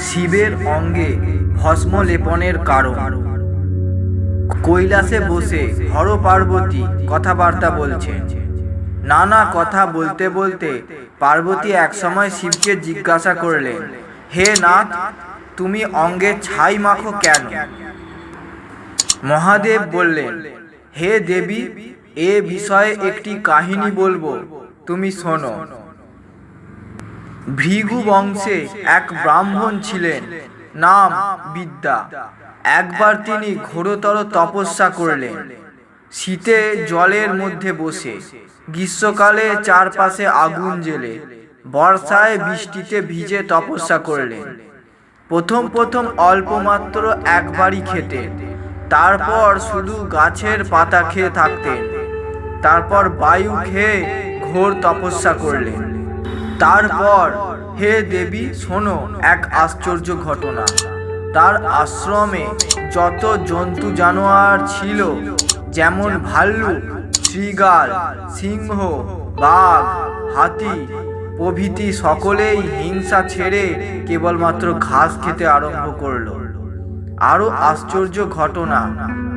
শিবের অঙ্গে ভস্ম লেপনের কারণ। কৈলাসে বসে হর পার্বতী কথাবার্তা বলছেন। নানা কথা বলতে বলতে পার্বতী একসময় শিবকে জিজ্ঞাসা করলেন, হে নাথ, তুমি অঙ্গে ছাই মাখো কেন? মহাদেব বললেন, হে দেবী, এ বিষয়ে একটি কাহিনী বলব, তুমি শোনো। ভৃগু বংশে এক ব্রাহ্মণ ছিলেন, নাম বিদ্যা। একবার তিনি ঘোরতর তপস্যা করলেন। শীতে জলের মধ্যে বসে, গ্রীষ্মকালে চারপাশে আগুন জেলে বর্ষায় বৃষ্টিতে ভিজে তপস্যা করলেন। প্রথম প্রথম অল্প মাত্র একবারই খেতেন, তারপর শুধু গাছের পাতা খেয়ে থাকতেন, তারপর বায়ু খেয়ে ঘোর তপস্যা করলেন। তারপর, হে দেবী, শোনো এক আশ্চর্য ঘটনা। তার আশ্রমে যত জন্তু জানোয়ার ছিল, যেমন ভাল্লুক শ্রীগাল সিংহ, বাঘ, হাতি, প্রভৃতি সকলেই হিংসা ছেড়ে কেবলমাত্র ঘাস খেতে আরম্ভ করল। আরও আশ্চর্য ঘটনা,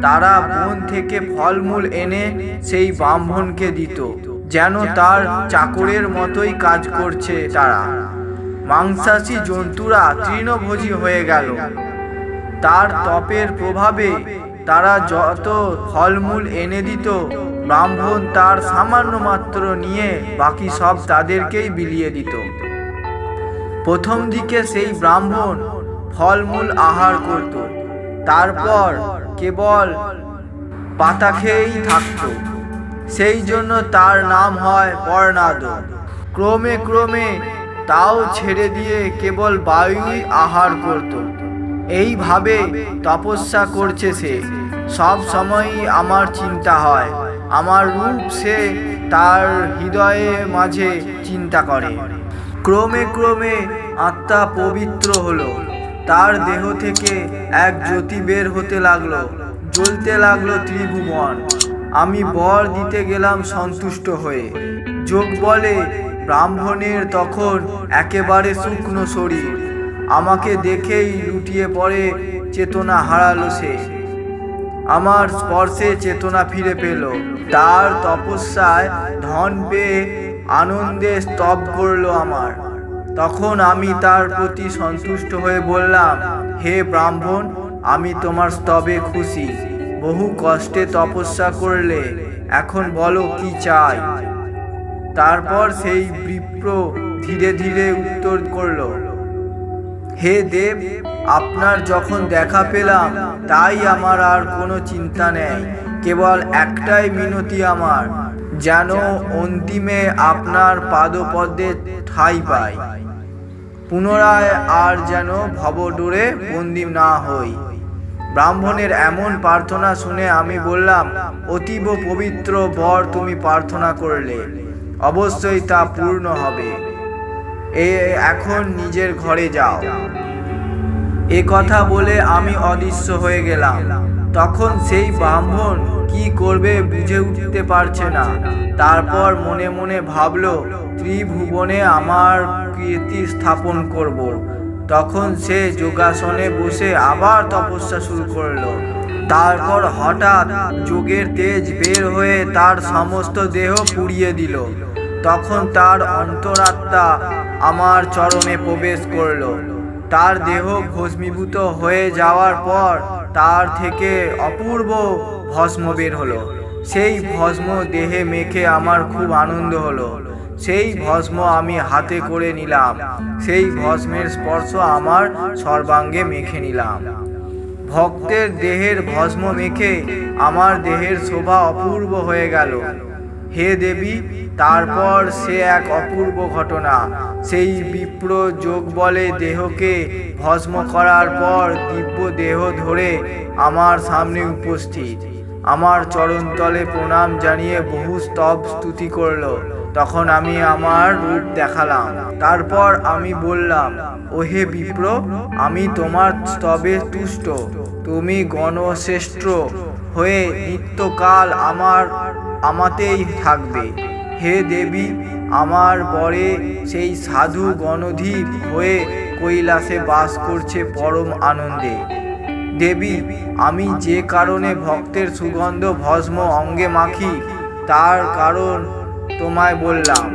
তারা বন থেকে ফলমূল এনে সেই ব্রাহ্মণকে দিত। যেন তার চাকরের মতোই কাজ করছে তারা। মাংসাশী জন্তুরা তৃণভোজী হয়ে গেল। তার তপের প্রভাবে তারা যত ফলমূল এনে দিত, ব্রাহ্মণ তার সামান্য মাত্র নিয়ে বাকি সব তাদেরকেই বিলিয়ে দিত। প্রথম দিকে সেই ব্রাহ্মণ ফলমূল আহার করত, তারপর কেবল পাতা খেয়েই থাকত। সেই জন্য তার নাম হয় বর্ণাদ। ক্রমে ক্রমে তাও ছেড়ে দিয়ে কেবল বায়ুই আহার করত। এইভাবে তপস্যা করছে সে। সব সময়ই আমার চিন্তা হয়। আমার রূপ সে তার হৃদয়ে মাঝে চিন্তা করে। ক্রমে ক্রমে আত্মা পবিত্র হলো। তার দেহ থেকে এক জ্যোতি বের হতে লাগল। জ্বলতে লাগল ত্রিভুবন। আমি বর দিতে গেলাম সন্তুষ্ট হয়ে। যোগ বলে, ব্রাহ্মণের তখন একেবারে শুকনো শরীর। আমাকে দেখেই লুটিয়ে পড়ে, চেতনা হারালো সে। আমার স্পর্শে চেতনা ফিরে পেল। তার তপস্যায় ধন পেয়ে আনন্দে স্তব করল আমার। তখন আমি তার প্রতি সন্তুষ্ট হয়ে বললাম, হে ব্রাহ্মণ, আমি তোমার স্তবে খুশি। বহু কষ্টে তপস্যা করলে, এখন বলো কি চাই? তারপর সেই বিপ্র ধীরে ধীরে উত্তর করল, হে দেব, আপনার যখন দেখা পেলাম, তাই আমার আর কোনো চিন্তা নেই। কেবল একটাই মিনতি আমার, যেন অন্তিমে আপনার পাদপদ্মে ঠাই পাই। পুনরায় আর যেন ভবডোরে বন্দি না হই। ব্রাহ্মণের এমন প্রার্থনা শুনে আমি বললাম, অতীব পবিত্র বর তুমি প্রার্থনা করলে, অবশ্যই তা পূর্ণ হবে। এ এখন নিজের ঘরে যাও। এ কথা বলে আমি অদৃশ্য হয়ে গেলাম। তখন সেই ব্রাহ্মণ কি করবে বুঝে উঠতে পারছে না। তারপর মনে মনে ভাবলো, ত্রিভুবনে আমার কীর্তি স্থাপন করব। তখন সে যোগাসনে বসে আবার তপস্যা শুরু করল। তারপর হঠাৎ যোগের তেজ বের হয়ে তার সমস্ত দেহ পুড়িয়ে দিল। তখন তার অন্তরাত্মা আমার চরণে প্রবেশ করল। তার দেহ ভস্মীভূত হয়ে যাওয়ার পর তার থেকে অপূর্ব ভস্ম বের হলো। সেই ভস্ম দেহে মেখে আমার খুব আনন্দ হলো। সেই ভস্ম আমি হাতে করে নিলাম। সেই ভস্মের স্পর্শ আমার সর্বাঙ্গে মেখে নিলাম। ভক্তের দেহের ভস্ম মেখে আমার দেহের শোভা অপূর্ব হয়ে গেল। হে দেবী, তারপর সে এক অপূর্ব ঘটনা। সেই বিপ্র যোগ বলে দেহকে ভস্ম করার পর দিব্য দেহ ধরে আমার সামনে উপস্থিত। আমার চরণতলে প্রণাম জানিয়ে বহু স্তব স্তুতি করল। তখন আমি আমার রূপ দেখালাম। তারপর আমি বললাম, ওহে বিপ্র, আমি তোমার স্তবে তুষ্ট। তুমি গণশ্রেষ্ঠ হয়ে নিত্যকাল আমার, আমাতেই থাকবে। হে দেবী, আমার বরে সেই সাধু গণধীর হয়ে কৈলাসে বাস করছে পরম আনন্দে। দেবী, আমি যে কারণে ভক্তের সুগন্ধ ভস্ম অঙ্গে মাখি, তার কারণ তোমায় বললাম,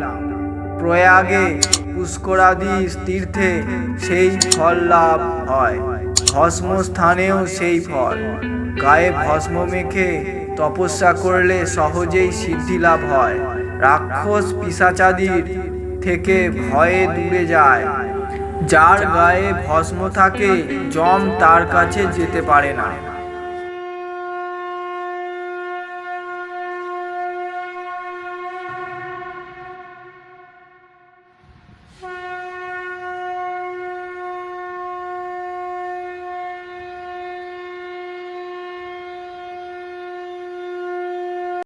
প্রয়াগে পুষ্করাদি তীর্থে সেই ফল লাভ হয়। ভস্মস্থানেও সেই ফল। গায়ে ভস্ম মেখে তপস্যা করলে সহজেই সিদ্ধি লাভ হয়। রাক্ষস পিসাচাদির থেকে ভয়ে দূরে যায়। যার গায়ে ভস্ম থাকে, জম তার কাছে যেতে পারে না।